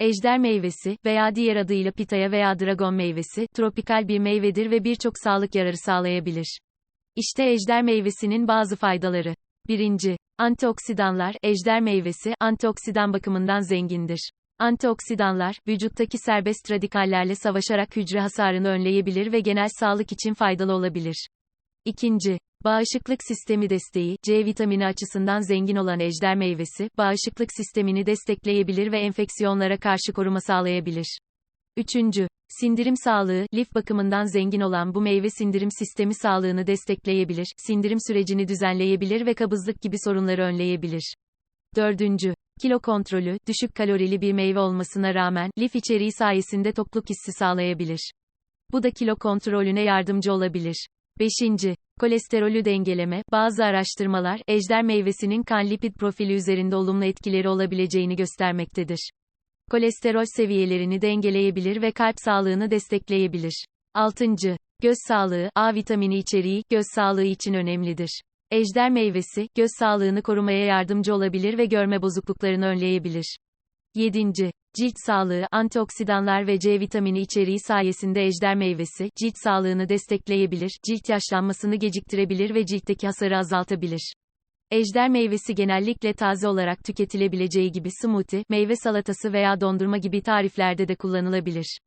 Ejder meyvesi veya diğer adıyla pitaya veya dragon meyvesi, tropikal bir meyvedir ve birçok sağlık yararı sağlayabilir. İşte ejder meyvesinin bazı faydaları. 1. Antioksidanlar, ejder meyvesi, antioksidan bakımından zengindir. Antioksidanlar, vücuttaki serbest radikallerle savaşarak hücre hasarını önleyebilir ve genel sağlık için faydalı olabilir. 2. Bağışıklık sistemi desteği, C vitamini açısından zengin olan ejder meyvesi, bağışıklık sistemini destekleyebilir ve enfeksiyonlara karşı koruma sağlayabilir. 3. Sindirim sağlığı, lif bakımından zengin olan bu meyve sindirim sistemi sağlığını destekleyebilir, sindirim sürecini düzenleyebilir ve kabızlık gibi sorunları önleyebilir. 4. Kilo kontrolü, düşük kalorili bir meyve olmasına rağmen, lif içeriği sayesinde tokluk hissi sağlayabilir. Bu da kilo kontrolüne yardımcı olabilir. 5. Kolesterolü dengeleme, bazı araştırmalar, ejder meyvesinin kan lipid profili üzerinde olumlu etkileri olabileceğini göstermektedir. Kolesterol seviyelerini dengeleyebilir ve kalp sağlığını destekleyebilir. 6. Göz sağlığı, A vitamini içeriği, göz sağlığı için önemlidir. Ejder meyvesi, göz sağlığını korumaya yardımcı olabilir ve görme bozukluklarını önleyebilir. 7. Cilt sağlığı, antioksidanlar ve C vitamini içeriği sayesinde ejder meyvesi, cilt sağlığını destekleyebilir, cilt yaşlanmasını geciktirebilir ve ciltteki hasarı azaltabilir. Ejder meyvesi genellikle taze olarak tüketilebileceği gibi smoothie, meyve salatası veya dondurma gibi tariflerde de kullanılabilir.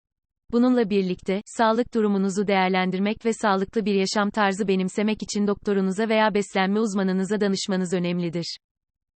Bununla birlikte, sağlık durumunuzu değerlendirmek ve sağlıklı bir yaşam tarzı benimsemek için doktorunuza veya beslenme uzmanınıza danışmanız önemlidir.